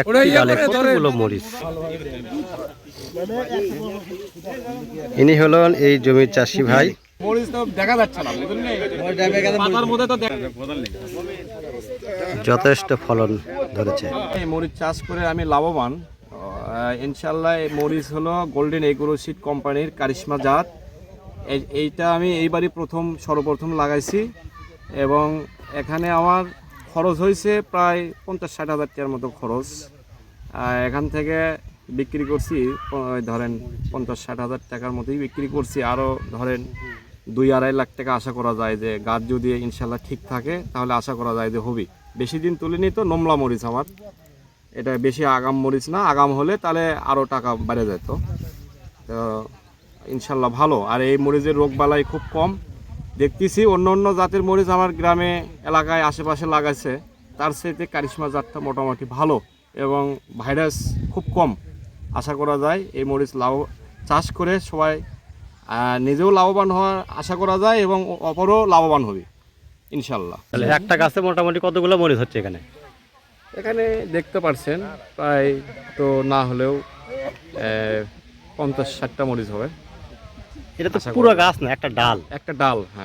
একটি ডালে কতগুলো মরিচ? ইনি হলেন এই জমির চাষি ভাই। মরিচ তো দেখা যাচ্ছে না পাতার মধ্যে তো দেখা যথেষ্ট ফলন ধরেছে। এই মরিচ চাষ করে আমি লাভবান। ইনশাল্লাহ মরিচ হলো গোল্ডেন এগ্রো সিড কোম্পানির কারিশমা জাত। এই- এইটা আমি এইবারই প্রথম সর্বপ্রথম লাগাইছি। এবং এখানে আমার খরচ হয়েছে প্রায় পঞ্চাশ ষাট হাজার টাকার মতো খরচ। এখান থেকে বিক্রি করছি ধরেন পঞ্চাশ ষাট হাজার টাকার মতোই বিক্রি করছি। আরও ধরেন দুই আড়াই লাখ টাকা আশা করা যায় যে গাছ যদি ইনশাল্লাহ ঠিক থাকে, তাহলে আশা করা যায় যে হবি বেশি দিন তুলিনি তো নোমলা মরিচ আমার। এটা বেশি আগাম মরিচ না, আগাম হলে তাহলে আরও টাকা বেড়ে যেত। তো ইনশাল্লাহ ভালো। আর এই মরিচের রোগ বালাই খুব কম। দেখতেছি অন্য অন্য জাতের মরিচ আমার গ্রামে এলাকায় আশেপাশে লাগাইছে। তার সাথে কারিশমা জাতটা মোটামুটি ভালো এবং ভাইরাস খুব কম। আশা করা যায় এই মরিচ লাভ চাষ করে সবাই নিজেও লাভবান হওয়ার আশা করা যায় এবং অপরও লাভবান হবে ইনশাল্লাহ তাহলে একটা গাছে মোটামুটি কতগুলো মরিচ হচ্ছে এখানে? এখানে দেখতে পারছেন প্রায় তো না হলেও পঞ্চাশ ষাটটা মরিচ হবে। এটা তো পুরো গাছ না একটা ডাল? একটা ডাল হ্যাঁ।